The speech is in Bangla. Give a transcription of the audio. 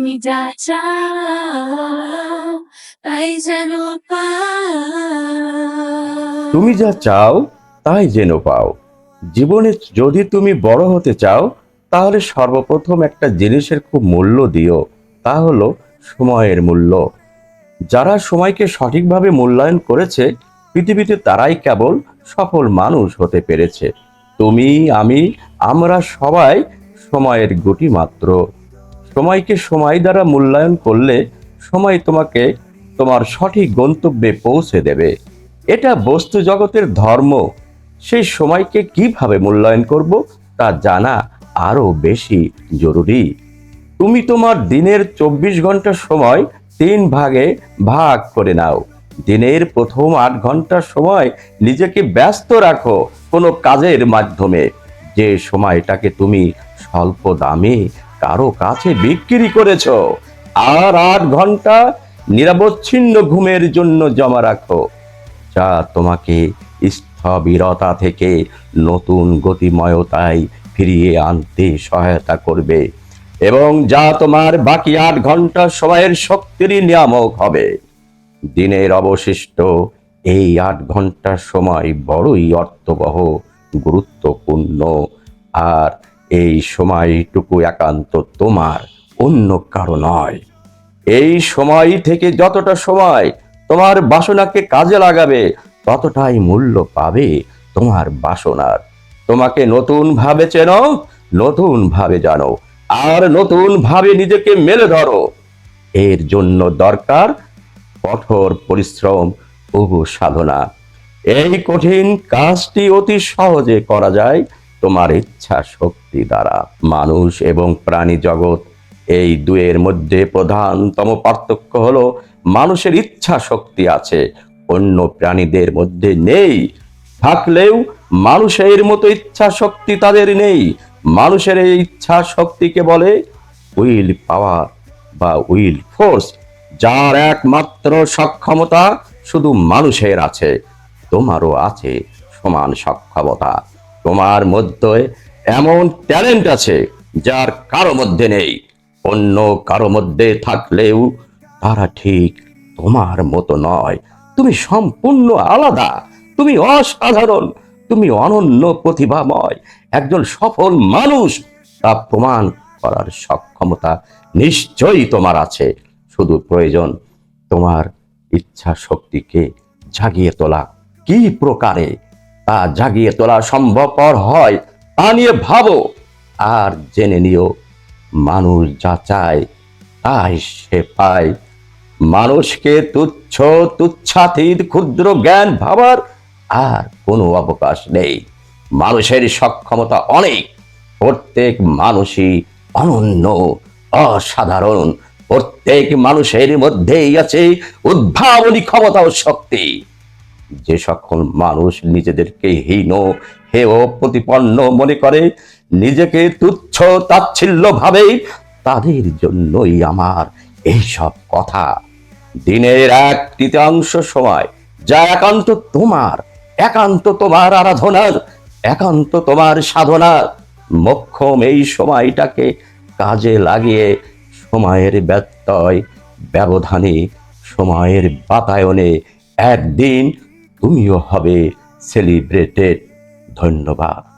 তুমি যা চাও, তাই যেন পাও। তুমি যা চাও, তাই যেন পাও। জীবনে যদি তুমি বড় হতে চাও, তাহলে সর্বপ্রথম একটা জিনিসের খুব মূল্য দিও, তা হলো সময়ের মূল্য। যারা সময়কে সঠিকভাবে মূল্যায়ন করেছে, পৃথিবীতে তারাই কেবল সফল মানুষ হতে পেরেছে। তুমি, আমি, আমরা সবাই সময়ের গুটি মাত্র। সময়কে সময় দ্বারা মূল্যায়ন করলে সময় তোমাকে তোমার সঠিক গন্তব্যে পৌঁছে দেবে। এটা বস্তু জগতের ধর্ম। সেই সময়কে কীভাবে মূল্যায়ন করব তা জানা আরও বেশি জরুরি। তুমি তোমার দিনের চব্বিশ ঘণ্টা সময় তিন ভাগে ভাগ করে নাও। দিনের প্রথম আট ঘণ্টার সময় নিজেকে ব্যস্ত রাখো কোনো কাজের মাধ্যমে। যে সময়টাকে তুমি স্বল্প দামে কারও কাছে বিক্রি করেছ। আর আট ঘণ্টা নিরবচ্ছিন্ন ঘুমের জন্য জমা রাখো। যা তোমাকে স্থবিরতা থেকে নতুন গতিময়তায় ফিরিয়ে আনতে সহায়তা করবে এবং যা তোমার বাকি আট ঘণ্টা সময়ের শক্তির নিয়ামক হবে। দিনের অবশিষ্ট এই আট ঘণ্টার সময় বড়ই অর্থবহ, গুরুত্বপূর্ণ। আর এই সময়টুকু একান্ত তোমার, অন্য কারও নয়। এই সময় থেকে যতটা সময় তোমার বাসনাকে কাজে লাগাবে, ততটাই মূল্য পাবে তোমার বাসনার। তোমাকে নতুন ভাবে চেনো নতুন ভাবে জানো, আর নতুন ভাবে নিজেকে মেলে ধরো। এর জন্য দরকার কঠোর পরিশ্রম ও সাধনা। এই কঠিন কাজটি অতি সহজে করা যায় তোমার ইচ্ছা শক্তি দ্বারা। মানুষ এবং প্রাণী জগৎ এই দুয়ের মধ্যে প্রধানতম পার্থক্য হলো, মানুষের ইচ্ছা শক্তি আছে। অন্য প্রাণীদের মধ্যে নেই। থাকলেও মানুষের মতো ইচ্ছা শক্তি তাদের নেই। মানুষের এই ইচ্ছা শক্তিকে বলে উইল পাওয়ার বা উইল ফোর্স, যার একমাত্র সক্ষমতা শুধু মানুষের আছে। তোমারও আছে সমান সক্ষমতা। তোমার মধ্যে এমন ট্যালেন্ট আছে যার কারও মধ্যে নেই। অন্য কারও মধ্যে থাকলেও তারা ঠিক তোমার মতো নয়। তুমি সম্পূর্ণ আলাদা। তুমি অসাধারণ। তুমি অনন্য প্রতিভাময়। একজন সফল মানুষ, তা প্রমাণ করার সক্ষমতা নিশ্চয়ই তোমার আছে। শুধু প্রয়োজন তোমার ইচ্ছা শক্তিকে জাগিয়ে তোলা। কি প্রকারে তা জাগিয়ে তোলা সম্ভবপর হয়, তা নিয়ে ভাবো। আর জেনে নিও, মানুষ যা চায়, তাই সে পায়। মানুষকে তুচ্ছ, তুচ্ছাতীত, ক্ষুদ্র জ্ঞান ভাবার আর কোনো অবকাশ নেই। মানুষের সক্ষমতা অনেক। প্রত্যেক মানুষই অনন্য, অসাধারণ। প্রত্যেক মানুষের মধ্যেই আছে উদ্ভাবনী ক্ষমতা ও শক্তি। যে সকল মানুষ নিজেদেরকে হীন হেয় প্রতিপন্ন মনে করে, নিজেকে তুচ্ছ তাচ্ছিল্য ভাবে তাদের জন্যই আমার এইসব কথা। দিনের এক তৃতীয়াংশ সময়, যা একান্ত তোমার একান্ত তোমার আরাধনার, একান্ত তোমার সাধনার, মক্ষম এই সময়টাকে কাজে লাগিয়ে সময়ের ব্যত্যয়, ব্যবধানে, সময়ের বাতায়নে একদিন তুমিও হবে সেলিব্রেটেড ধন্যবাদ।